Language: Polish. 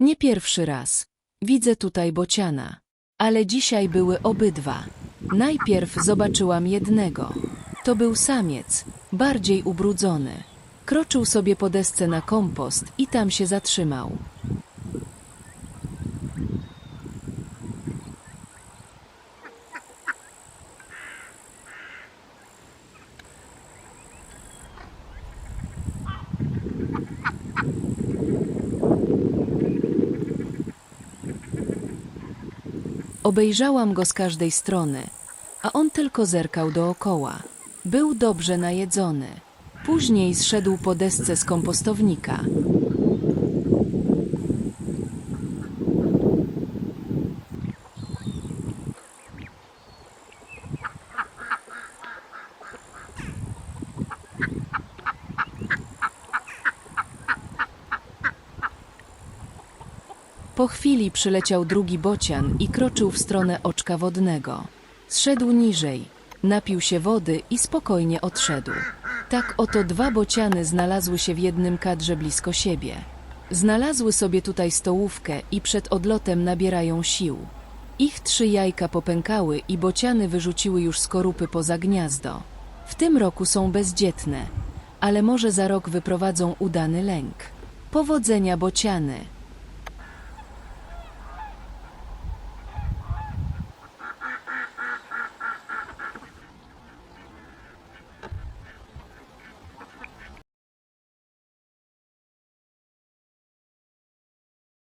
Nie pierwszy raz. Widzę tutaj bociana. Ale dzisiaj były obydwa. Najpierw zobaczyłam jednego. To był samiec, bardziej ubrudzony. Kroczył sobie po desce na kompost i tam się zatrzymał. Obejrzałam go z każdej strony, a on tylko zerkał dookoła. Był dobrze najedzony. Później zszedł po desce z kompostownika. Po chwili przyleciał drugi bocian i kroczył w stronę oczka wodnego. Zszedł niżej, napił się wody i spokojnie odszedł. Tak oto dwa bociany znalazły się w jednym kadrze blisko siebie. Znalazły sobie tutaj stołówkę i przed odlotem nabierają sił. Ich trzy jajka popękały i bociany wyrzuciły już skorupy poza gniazdo. W tym roku są bezdzietne, ale może za rok wyprowadzą udany lęk. Powodzenia bociany!